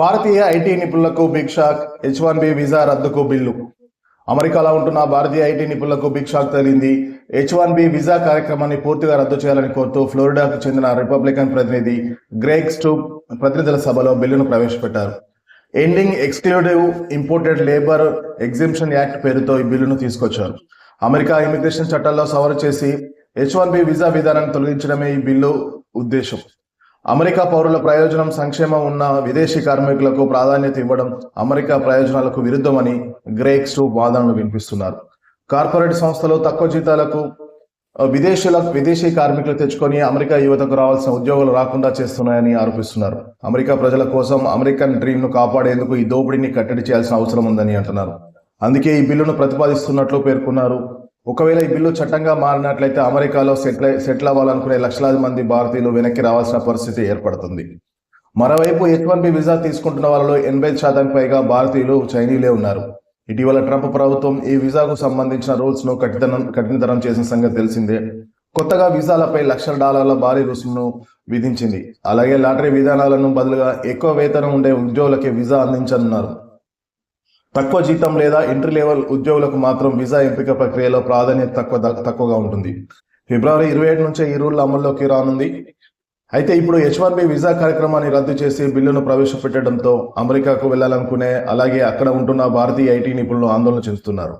భారతీయ IT నిపుణులకు big shock H one B visa రద్దుకు bill. అమెరికాలో ఉంటున్న భారతీయ ఐటీ నిపుణులకు బిగ్ షాక్ తగిలింది. హెచ్ వన్ బి వీసా కార్యక్రమాన్ని పూర్తిగా రద్దు చేయాలని కోరుతూ ఫ్లోరిడాకు చెందిన రిపబ్లికన్ ప్రతినిధి గ్రేగ్ స్టూప్ ప్రతినిధుల సభలో బిల్లును ప్రవేశపెట్టారు. Ending exclusive imported labour exhibition act పేరుతో ఈ బిల్లును తీసుకొచ్చారు. అమెరికా ఇమిగ్రేషన్ చట్టాల్లో సవరణ చేసి హెచ్ వన్ బి వీసా విధానాన్ని తొలగించడమే ఈ బిల్లు ఉద్దేశం. అమెరికా పౌరుల ప్రయోజనం సంక్షేమం ఉన్న విదేశీ కార్మికులకు ప్రాధాన్యత ఇవ్వడం అమెరికా ప్రయోజనాలకు విరుద్ధమని గ్రేక్ స్టూప్ వాదనలు వినిపిస్తున్నారు. కార్పొరేట్ సంస్థలు తక్కువ జీతాలకు విదేశీల విదేశీ కార్మికులు తెచ్చుకొని అమెరికా యువతకు రావాల్సిన ఉద్యోగాలు రాకుండా చేస్తున్నాయని ఆరోపిస్తున్నారు. అమెరికా ప్రజల కోసం అమెరికన్ డ్రీమ్ను కాపాడేందుకు ఈ దోపిడీని కట్టడి చేయాల్సిన అవసరం ఉందని అంటున్నారు. అందుకే ఈ బిల్లును ప్రతిపాదిస్తున్నట్లు పేర్కొన్నారు. ఒకవేళ ఈ బిల్లు చట్టంగా మారినట్లయితే అమెరికాలో సెటిల్ సెటిల్ అవ్వాలనుకునే లక్షలాది మంది భారతీయులు వెనక్కి రావాల్సిన పరిస్థితి ఏర్పడుతుంది. మరోవైపు హెచ్ వన్ బి వీసా తీసుకుంటున్న వాళ్ళలో ఎనభై శాతం పైగా భారతీయులు చైనీయులే ఉన్నారు. ఇటీవల ట్రంప్ ప్రభుత్వం ఈ వీసాకు సంబంధించిన రూల్స్ను కఠినం కఠినతరం చేసిన సంగతి తెలిసిందే. కొత్తగా వీసాలపై లక్షల డాలర్ల భారీ రుసుమును విధించింది. అలాగే లాటరీ విధానాలను బదులుగా ఎక్కువ వేతనం ఉండే ఉద్యోగులకి వీసా అందించనున్నారు. తక్కువ జీతం లేదా ఎంట్రీ లెవెల్ ఉద్యోగులకు మాత్రం వీసా ఎంపిక ప్రక్రియలో ప్రాధాన్యత తక్కువ తక్కువగా ఉంటుంది. ఫిబ్రవరి ఇరవై ఏడు నుంచే ఈ రూల్ అమల్లోకి రానుంది. అయితే ఇప్పుడు హెచ్ వన్ బి వీసా కార్యక్రమాన్ని రద్దు చేసి బిల్లును ప్రవేశపెట్టడంతో అమెరికాకు వెళ్ళాలనుకునే అలాగే అక్కడ ఉంటున్న భారతీయ ఐటీ నిపుణులు ఆందోళన చెందుతున్నారు.